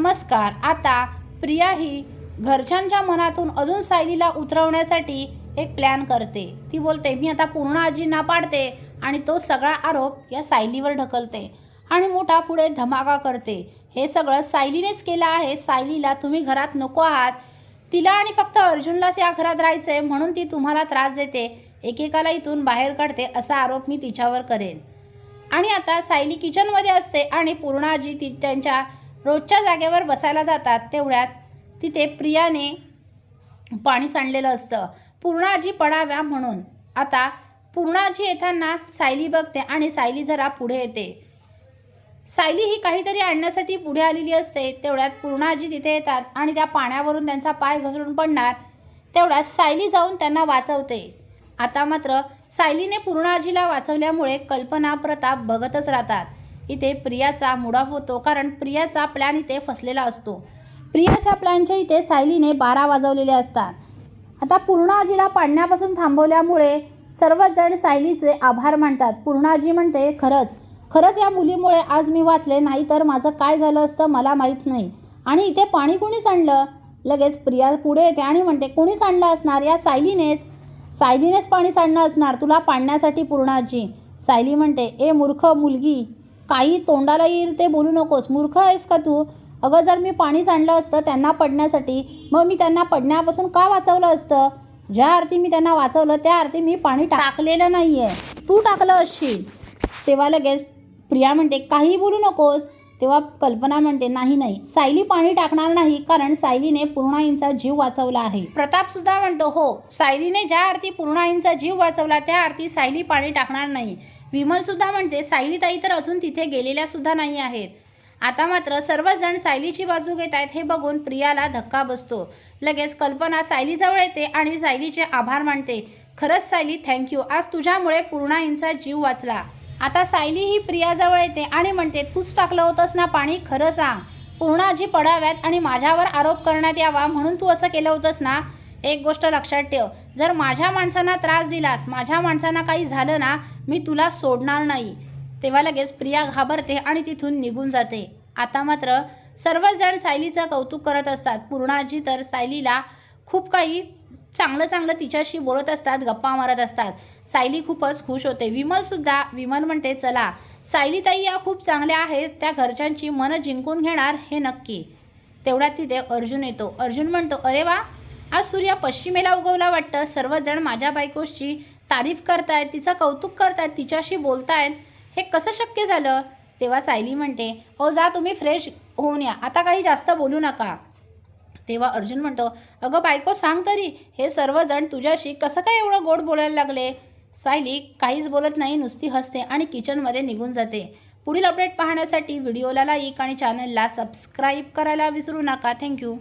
नमस्कार. आता प्रिया ही घरच्यांच्या मनातून अजून सायलीला उतरवण्यासाठी एक प्लॅन करते. ती बोलते मी आता पूर्ण आजींना पाडते आणि तो सगळा आरोप या सायलीवर ढकलते आणि मोठा पुढे धमाका करते. हे सगळं सायलीनेच केलं आहे. सायलीला तुम्ही घरात नको आहात. तिला आणि फक्त अर्जुनलाच या घरात राहायचं आहे म्हणून ती तुम्हाला त्रास देते. एकेकाला इथून बाहेर काढते असा आरोप मी तिच्यावर करेन. आणि आता सायली किचनमध्ये असते आणि पूर्णाजी ती त्यांच्या रोजच्या जागेवर बसायला जातात तेवढ्यात तिथे प्रियाने पाणी सांडलेलं असतं. पूर्णाजी पडाव्या म्हणून. आता पूर्णाजी येताना सायली बघते आणि सायली जरा पुढे येते. सायली ही काहीतरी आणण्यासाठी पुढे आलेली असते. तेवढ्यात पूर्णाजी तिथे येतात आणि त्या पाण्यावरून त्यांचा पाय घसरून पडणार. तेवढ्यात सायली जाऊन त्यांना वाचवते. आता मात्र सायलीने पूर्णाजीला वाचवल्यामुळे कल्पना प्रताप बघतच राहतात. इथे प्रियाचा मुडा होतो कारण प्रियाचा प्लॅन इथे फसलेला असतो. प्रियाच्या प्लॅनच्या इथे सायलीने बारा वाजवलेले असतात. आता पूर्णाजीला पाडण्यापासून थांबवल्यामुळे सर्वच जण सायलीचे आभार मानतात. पूर्णाजी म्हणते खरंच खरंच या मुलीमुळे आज मी वाचले नाही तर माझं काय झालं असतं मला माहीत नाही. आणि इथे पाणी कोणी सांडलं लगेच प्रिया पुढे येते आणि म्हणते कोणी सांडलं असणार? या सायलीनेच सायलीनेच पाणी सांडणं असणार तुला पाडण्यासाठी पूर्णाजी. सायली म्हणते ए मूर्ख मुलगी काही तोंडाला येईल ते बोलू नकोस. मूर्ख आहेस का तू? अगं जर मी पाणी सांडलं असतं त्यांना पडण्यासाठी मग मी त्यांना पडण्यापासून का वाचवलं असतं? ज्या अर्थी मी त्यांना वाचवलं त्या अर्थी मी पाणी टाकलेलं नाही आहे तू टाकलं असशील. तेव्हा लगेच प्रिया म्हणते काही बोलू नकोस. तेव्हा कल्पना म्हणते नाही नाही. सायली पाणी टाकणार नाही कारण सायलीने पूर्णाईंचा जीव वाचवला आहे. प्रताप सुद्धा म्हणतो हो सायलीने ज्या अर्थी पूर्णाईंचा जीव वाचवला त्या अर्थी सायली पाणी टाकणार नाही. विमलसुद्धा म्हणते सायलीताई तर अजून तिथे गेलेल्या सुद्धा नाही आहेत. आता मात्र सर्वच जण सायलीची बाजू घेत आहेत हे बघून प्रियाला धक्का बसतो. लगेच कल्पना सायलीजवळ येते आणि सायलीचे आभार मानते. खरंच सायली थँक्यू आज तुझ्यामुळे पूर्णाईंचा जीव वाचला. आता सायली ही प्रियाजवळ येते आणि म्हणते तूच टाकलं होतंस ना पाणी? खरं सांग. पूर्णाजी पडाव्यात आणि माझ्यावर आरोप करण्यात यावा म्हणून तू असं केलं होतंस ना? एक गोष्ट लक्षात ठेव. जर माझ्या माणसांना त्रास दिलास माझ्या माणसांना काही झालं ना मी तुला सोडणार नाही. तेव्हा लगेच प्रिया घाबरते आणि तिथून निघून जाते. आता मात्र सर्वच जण सायलीचं कौतुक करत असतात. पूर्णाजी तर सायलीला खूप काही चांगलं चांगलं तिच्याशी बोलत असतात गप्पा मारत असतात. सायली खूपच खुश होते. विमलसुद्धा विमल म्हणते चला सायलीताई या खूप चांगल्या आहेत. त्या घरच्यांची मनं जिंकून घेणार हे नक्की. तेवढ्यात तिथे अर्जुन येतो. अर्जुन म्हणतो अरे वा आज सूर्य पश्चिमेला उगवला वाटतं. सर्वजण माझ्या बायकोशी तारीफ करतायत तिचं कौतुक करतायत तिच्याशी बोलतायत. हे कसं शक्य झालं? तेव्हा सायली म्हणते हो जा तुम्ही फ्रेश होऊन या. आता काही जास्त बोलू नका. तेव्हा अर्जुन म्हणतो अगं बायको सांग तरी. हे सर्वजण तुझ्याशी कसं काय एवढं गोड बोलायला लागले? सायली काहीच बोलत नाही नुसती हसते आणि किचनमध्ये निघून जाते. पुढील अपडेट पाहण्यासाठी व्हिडिओला लाईक आणि चॅनलला सबस्क्राईब करायला विसरू नका. थँक्यू.